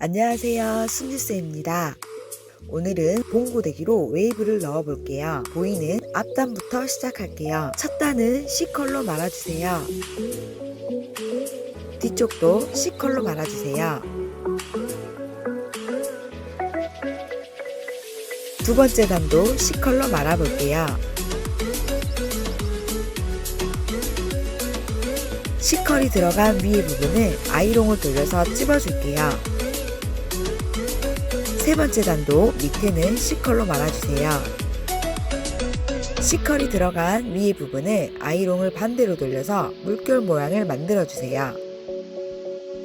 안녕하세요. 승주쌤입니다. 오늘은 봉고데기로 웨이브를 넣어볼게요. 보이는 앞단부터 시작할게요. 첫 단은 C컬로 말아주세요. 뒤쪽도 C컬로 말아주세요. 두 번째 단도 C컬로 말아볼게요. C컬이 들어간 위의 부분을 아이롱을 돌려서 찝어줄게요. 세 번째 단도 밑에는 C컬로 말아주세요. C컬이 들어간 위의 부분을 아이롱을 반대로 돌려서 물결 모양을 만들어주세요.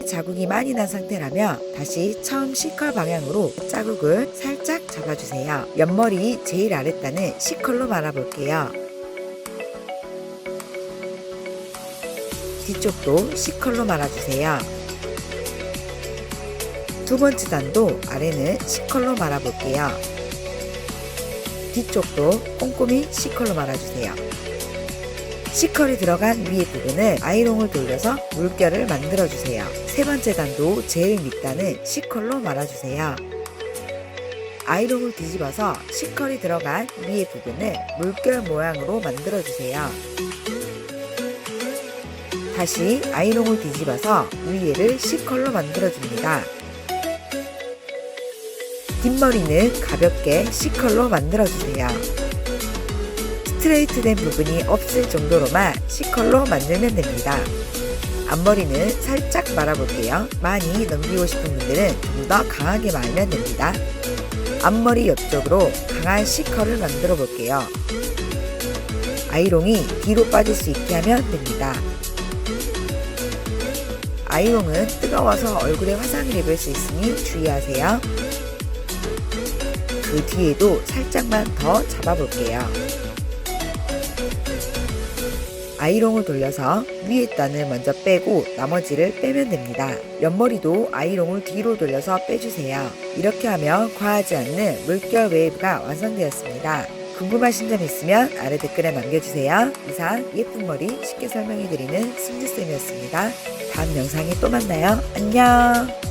자국이 많이 난 상태라면 다시 처음 C컬 방향으로 자국을 살짝 잡아주세요. 옆머리 제일 아랫단은 C컬로 말아볼게요. 뒤쪽도 C컬로 말아주세요. 두 번째 단도 아래는 C컬로 말아볼게요. 뒤쪽도 꼼꼼히 C컬로 말아주세요. C컬이 들어간 위의 부분을 아이롱을 돌려서 물결을 만들어주세요. 세 번째 단도 제일 밑단은 C컬로 말아주세요. 아이롱을 뒤집어서 C컬이 들어간 위의 부분을 물결 모양으로 만들어주세요. 다시 아이롱을 뒤집어서 위에를 C컬로 만들어줍니다. 뒷머리는 가볍게 C컬로 만들어주세요. 스트레이트 된 부분이 없을 정도로만 C컬로 만들면 됩니다. 앞머리는 살짝 말아볼게요. 많이 넘기고 싶은 분들은 좀 더 강하게 말면 됩니다. 앞머리 옆쪽으로 강한 C컬을 만들어 볼게요. 아이롱이 뒤로 빠질 수 있게 하면 됩니다. 아이롱은 뜨거워서 얼굴에 화상을 입을 수 있으니 주의하세요. 그 뒤에도 살짝만 더 잡아볼게요. 아이롱을 돌려서 위에 단을 먼저 빼고 나머지를 빼면 됩니다. 옆머리도 아이롱을 뒤로 돌려서 빼주세요. 이렇게 하면 과하지 않는 물결 웨이브가 완성되었습니다. 궁금하신 점 있으면 아래 댓글에 남겨주세요. 이상 예쁜 머리 쉽게 설명해드리는 승주쌤이었습니다. 다음 영상에 또 만나요. 안녕!